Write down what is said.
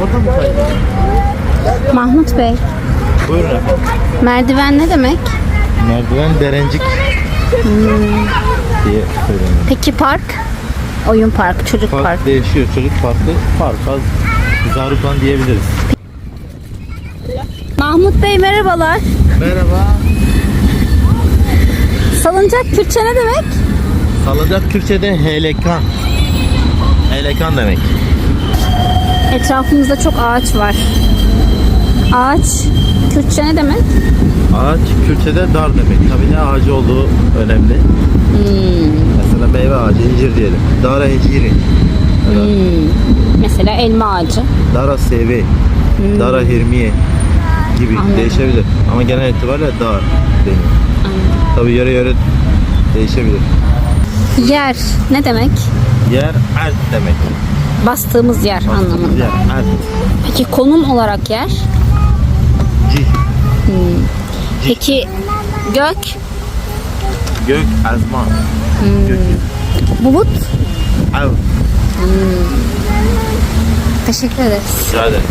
Mı? Mahmut Bey, Buyurun efendim. merdiven ne demek? Merdiven derencik diye söyleniyor. Peki park? Oyun park, çocuk Park, park. değişiyor. Çocuk parkı park az Zaruklan diyebiliriz. Mahmut Bey merhabalar. Merhaba. Salıncak Kürtçe ne demek? Salıncak Kürtçe'de helekan. Helekan demek. Etrafımızda çok ağaç var. Ağaç Kürtçe ne demek? Ağaç Kürtçe'de dar demek. Tabii ne ağacı olduğu önemli. Mesela meyve ağacı, incir diyelim. Dara inciri. Da Mesela elma ağacı. Dara sevi. Dara hirmiye gibi Anladım. değişebilir. Ama genel itibariyle dar deniyor. Tabii yere yere değişebilir. Yer ne demek? Yer ert demek. Bastığımız yer anlamında. Yer ert. Peki konum olarak yer? Cih. Peki gök, Gök azman. Gökyüzü. bulut? Av. Teşekkür ederiz. Rica ederim.